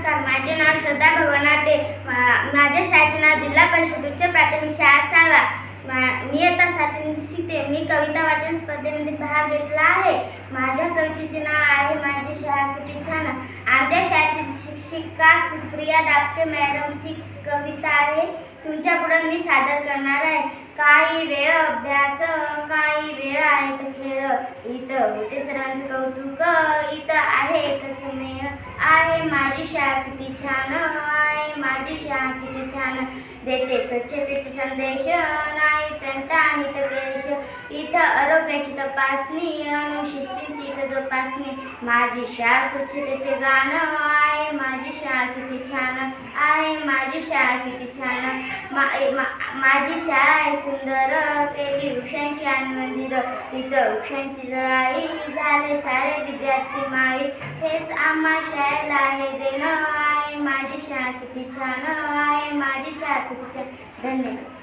नमस्कार माझे नाव श्रद्धा भगवनाटे. माझ्या शाळेचे नाव जिल्हा परिषद उच्च प्राथमिक शाळा सावा मी आता सातवी शिकते. मी कविता वाचन स्पर्धेमध्ये भाग घेतला आहे. माझ्या कवितेचे नाव आहे माझी शाळा किती छान आमच्या शाळेतील शिक्षिका सुप्रिया दापके मॅडमची कविता आहे. तुमच्यापुढे मी सादर करणार आहे. काही वेळ अभ्यास काही वेळ आहे खेळ. इथं होते सर्वांचं कौतुक. इथं आहे माझी शाळा किती छान आहे माझी शाळा किती छान. देते स्वच्छतेचे संदेश नाही तंता आणि द्वेष इथं आरोग्याची तपासणी अनुशिस्तीची इथं जोपासणी. माझी शाळा स्वच्छतेचे गाणं आहे माझी शाळा किती छान माझी शाळा किती छान मा, मा- माझी शाळा आहे सुंदर पेली वृक्षांची आणि मंदिर. इथं वृक्षांची जळाई झाले सारे विद्यार्थी माळी. हेच आम्हा शाळेला आहे देणं आहे. माझी शाळा किती छान आहे. माझी शाळा किती छान. धन्यवाद.